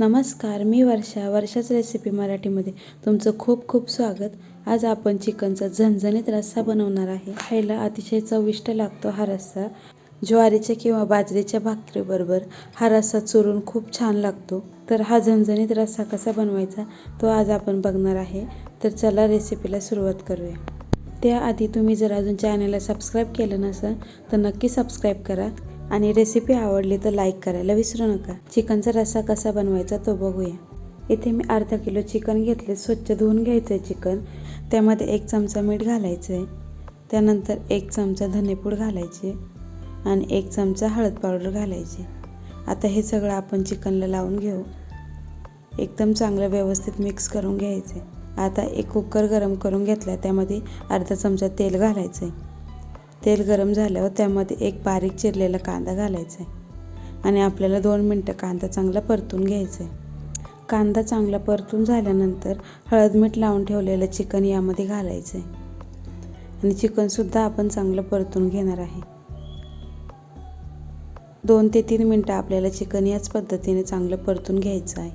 नमस्कार मी वर्षा वर्षाच रेसिपी मराठीमध्ये. तुमचं खूप खूप स्वागत. आज आपण चिकनचा झणझणीत रस्सा बनवणार आहे. खायला अतिशय चविष्ट लागतो हा रस्सा. ज्वारीच्या किंवा बाजरीच्या भाकरीबरोबर हा रस्सा चुरून खूप छान लागतो. तर हा झणझणीत रस्सा कसा बनवायचा तो आज आपण बघणार आहे. तर चला रेसिपीला सुरुवात करूया. त्याआधी तुम्ही जर अजून चॅनलला सबस्क्राईब केलं नसेल तर नक्की सबस्क्राईब करा. आणि रेसिपी आवडली तर लाईक करायला विसरू नका. चिकनचा रस्सा कसा बनवायचा तो बघूया. इथे मी अर्धा किलो चिकन घेतले. स्वच्छ धुवून घ्यायचं आहे चिकन. त्यामध्ये एक चमचा मीठ घालायचं आहे त्यानंतर एक चमचा धनेपूड घालायचे आणि एक चमचा हळद पावडर घालायची. आता हे सगळं आपण चिकनला लावून घेऊ. एकदम चांगलं व्यवस्थित मिक्स करून घ्यायचं आहे आता एक कुकर गरम करून घेतला त्यामध्ये अर्धा चमचा तेल घालायचं आहे तेल गरम झाल्यावर त्यामध्ये एक बारीक चिरलेला कांदा घालायचा आहे आणि आपल्याला दोन मिनटं कांदा चांगला परतून घ्यायचा आहे. कांदा चांगला परतून झाल्यानंतर हळद मीठ लावून ठेवलेलं चिकन यामध्ये घालायचं आहे. आणि चिकनसुद्धा आपण चांगलं परतून घेणार आहे. दोन ते तीन मिनटं आपल्याला चिकन याच पद्धतीने चांगलं परतून घ्यायचं आहे.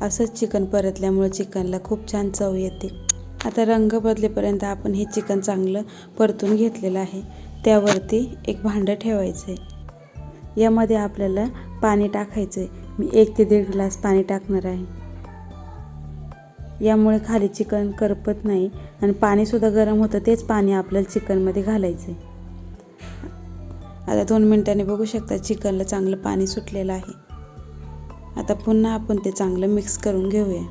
असंच चिकन परतल्यामुळे चिकनला खूप छान चव येते. आता रंग बदलेपर्यंत आपण हे चिकन चांगलं परतून घेतलेलं आहे. त्यावरती एक भांडं ठेवायचं आहे यामध्ये आपल्याला पाणी टाकायचं आहे मी एक ते दीड ग्लास पाणी टाकणार आहे. यामुळे खाली चिकन करपत नाही आणि पाणीसुद्धा गरम होतं तेच पाणी आपल्याला चिकनमध्ये घालायचं आहे आता दोन मिनटांनी बघू शकता चिकनला चांगलं पाणी सुटलेलं आहे. आता पुन्हा आपण ते चांगलं मिक्स करून घेऊया.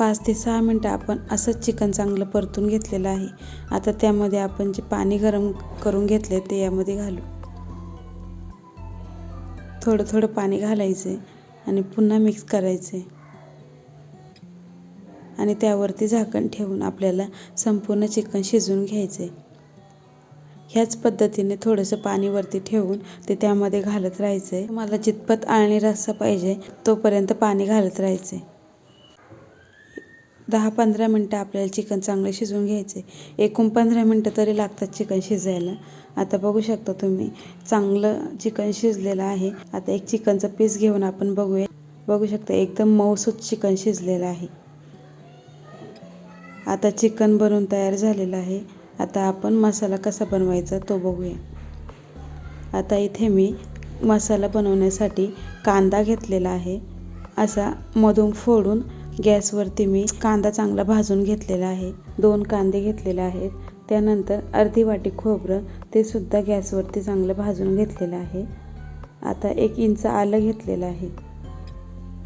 पाच ते सहा मिनटं आपण असंच चिकन चांगलं परतून घेतलेलं आहे. आता त्यामध्ये आपण जे पाणी गरम करून घेतले ते यामध्ये घालू. थोडं थोडं पाणी घालायचे आणि पुन्हा मिक्स करायचे आणि त्यावरती झाकण ठेवून आपल्याला संपूर्ण चिकन शिजवून घ्यायचे ह्याच पद्धतीने थोडंसं पाणी वरती ठेवून ते त्यामध्ये घालत राहायचं आहे मला जितपत आळणी रस्सा पाहिजे तोपर्यंत पाणी घालत राहायचे दहा पंधरा मिनटं आपल्याला चिकन चांगलं शिजवून घ्यायचे एकूण पंधरा मिनटं तरी लागतात चिकन शिजायला. आता बघू शकता तुम्ही चांगलं चिकन शिजलेलं आहे. आता एक चिकनचा पीस घेऊन आपण बघूया. बघू शकता एकदम मऊसूत चिकन शिजलेलं आहे. आता चिकन बनवून तयार झालेलं आहे. आता आपण मसाला कसा बनवायचा तो बघूया. आता इथे मी मसाला बनवण्यासाठी कांदा घेतलेला आहे. असा मधून फोडून गॅसवरती मी कांदा चांगला भाजून घेतलेला आहे. दोन कांदे घेतलेले आहेत. त्यानंतर अर्धी वाटी खोबरं ते सुद्धा गॅसवरती चांगलं भाजून घेतलेलं आहे. आता एक इंच आलं घेतलेलं आहे.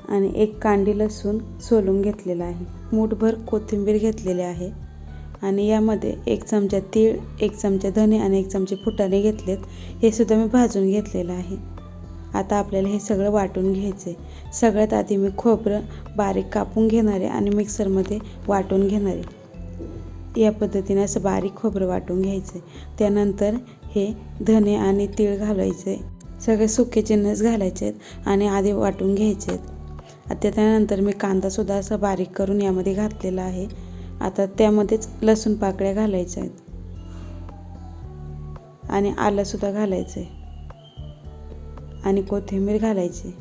आणि एक कांडी लसूण सोलून घेतलेला आहे. मूठभर कोथिंबीर घेतलेली आहे. आणि यामध्ये एक चमचा तीळ एक चमचा धने आणि एक चमचे फुटाणे घेतलेत. हे सुद्धा मी भाजून घेतलेलं आहे. आता आपल्याला हे सगळं वाटून घ्यायचं आहे सगळ्यात आधी मी खोबरं बारीक कापून घेणार आहे आणि मिक्सरमध्ये वाटून घेणार आहे. या पद्धतीने असं बारीक खोबरं वाटून घ्यायचं आहे त्यानंतर हे धने आणि तीळ घालायचे सगळे सुके चिन्हच घालायचे आहेत आणि आधी वाटून घ्यायचे आहेत आता त्यानंतर मी कांदासुद्धा असं बारीक करून यामध्ये घातलेला आहे. आता त्यामध्येच लसूण पाकळ्या घालायच्या आहेत आणि आलंसुद्धा घालायचं आहे आणि कोथिंबीर घालायची.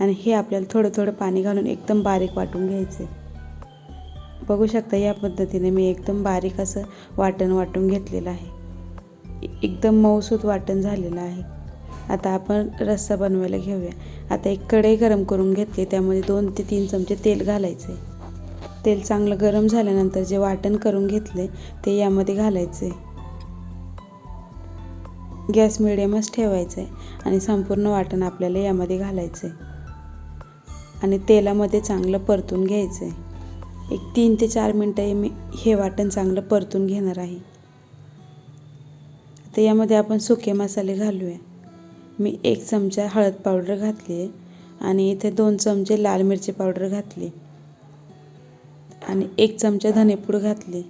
आणि हे आपल्याला थोडं थोडं पाणी घालून एकदम बारीक वाटून घ्यायचे. बघू शकता या पद्धतीने मी एकदम बारीक असं वाटण वाटून घेतलेलं आहे. एकदम मऊसूत वाटण झालेलं आहे. आता आपण रस्सा बनवायला घेऊया. आता एक कढई गरम करून घेतली त्यामध्ये दोन ते तीन चमचे तेल घालायचे. तेल चांगलं गरम झाल्यानंतर जे वाटण करून घेतले ते यामध्ये घालायचे. गॅस मिडियमच ठेवायचं आहे आणि संपूर्ण वाटण आपल्याला यामध्ये घालायचं आहे आणि तेलामध्ये चांगलं परतून घ्यायचं आहे एक तीन ते चार मिनटं मी हे वाटण चांगलं परतून घेणार आहे. आता यामध्ये आपण सुके मसाले घालूया. मी एक चमचा हळद पावडर घातली आहे आणि इथे दोन चमचे लाल मिरची पावडर घातली. आणि एक चमचा धनेपूड घातली.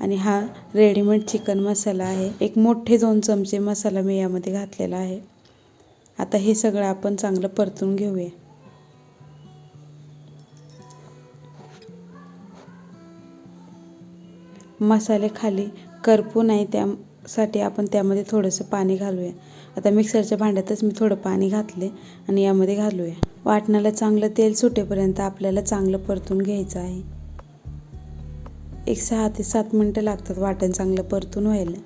आणि हा रेडीमेड चिकन मसाला आहे. एक मोठे दोन चमचे मसाला मी यामध्ये घातलेला आहे. आता हे सगळं आपण चांगलं परतून घेऊया. मसाले खाली करपू नाही त्यासाठी आपण त्यामध्ये थोडंसं पाणी घालूया. आता मिक्सरच्या भांड्यातच मी थोडं पाणी घातले आणि यामध्ये घालूया. वाटणाला चांगलं तेल सुटेपर्यंत आपल्याला चांगलं परतून घ्यायचं आहे. एक सहा ते सात मिनटं लागतात वाटण चांगलं परतून व्हायला.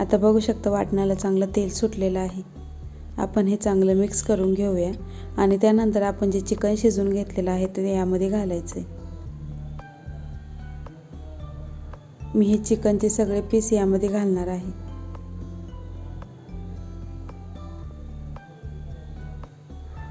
आता बघू शकता वाटणाला चांगलं तेल सुटलेलं आहे. आपण हे चांगलं मिक्स करून घेऊया आणि त्यानंतर आपण जे चिकन शिजवून घेतलेलं आहे ते यामध्ये घालायचं आहे मी हे चिकनचे सगळे पीस यामध्ये घालणार आहे.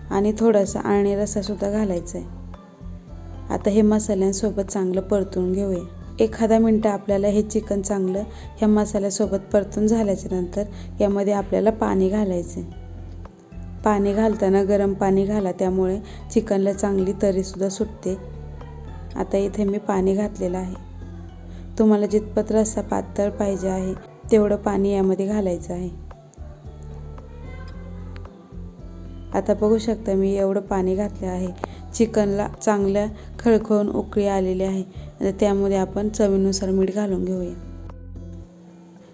आणि थोडासा आणि रसासुद्धा घालायचा आहे आता हे मसाल्यांसोबत चांगलं परतून घेऊया. एखादा मिनटं आपल्याला हे चिकन चांगलं ह्या मसाल्यासोबत परतून झाल्याच्यानंतर यामध्ये आपल्याला पाणी घालायचं पाणी घालताना गरम पाणी घाला त्यामुळे चिकनला चांगली तरीसुद्धा सुटते. आता इथे मी पाणी घातलेलं आहे. तुम्हाला जितपत रस्सा पातळ पाहिजे आहे तेवढं पाणी यामध्ये घालायचं आहे. आता बघू शकता मी एवढं पाणी घातलं आहे. चिकनला चांगल्या खळखळून उकळी आलेली आहे. त्यामध्ये आपण चवीनुसार मीठ घालून घेऊया.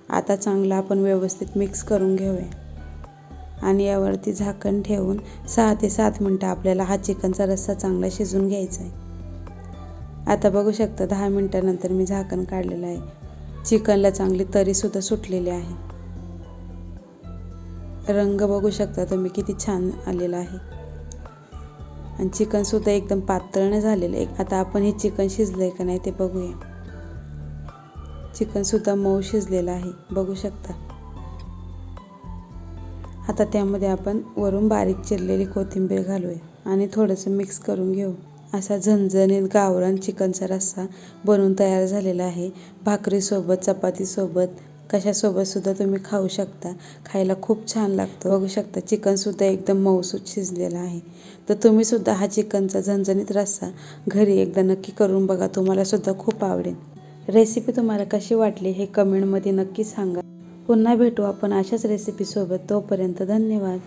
आता चांगलं आपण व्यवस्थित मिक्स करून घेऊया. आणि यावरती झाकण ठेवून सहा ते सात मिनटं आपल्याला हा चिकनचा रस्सा चांगला शिजून घ्यायचा आहे. आता बघू शकता दहा मिनटानंतर मी झाकण काढलेलं आहे. चिकनला चांगली तरीसुद्धा सुटलेली आहे. रंग बघू शकता तुम्ही किती छान आलेला आहे. आणि चिकनसुद्धा एकदम पातळनं झालेलं आहे. आता आपण हे चिकन शिजलं आहे का नाही ते बघूया. चिकनसुद्धा मऊ शिजलेलं आहे. बघू शकता. आता त्यामध्ये आपण वरून बारीक चिरलेली कोथिंबीर घालूया आणि थोडंसं मिक्स करून घेऊ. असा झणझणीत गावरान चिकनचा रस्सा बनवून तयार झालेला आहे. भाकरीसोबत चपातीसोबत कशासोबतसुद्धा तुम्ही खाऊ शकता. खायला खूप छान लागतं. बघू शकता चिकनसुद्धा एकदम मऊसूत शिजलेलं आहे. तर तुम्हीसुद्धा हा चिकनचा झणझणीत रस्सा घरी एकदा नक्की करून बघा. तुम्हालासुद्धा खूप आवडेल. रेसिपी तुम्हाला कशी वाटली हे कमेंटमध्ये नक्की सांगा. पुन्हा भेटू आपण अशाच रेसिपीसोबत तोपर्यंत धन्यवाद.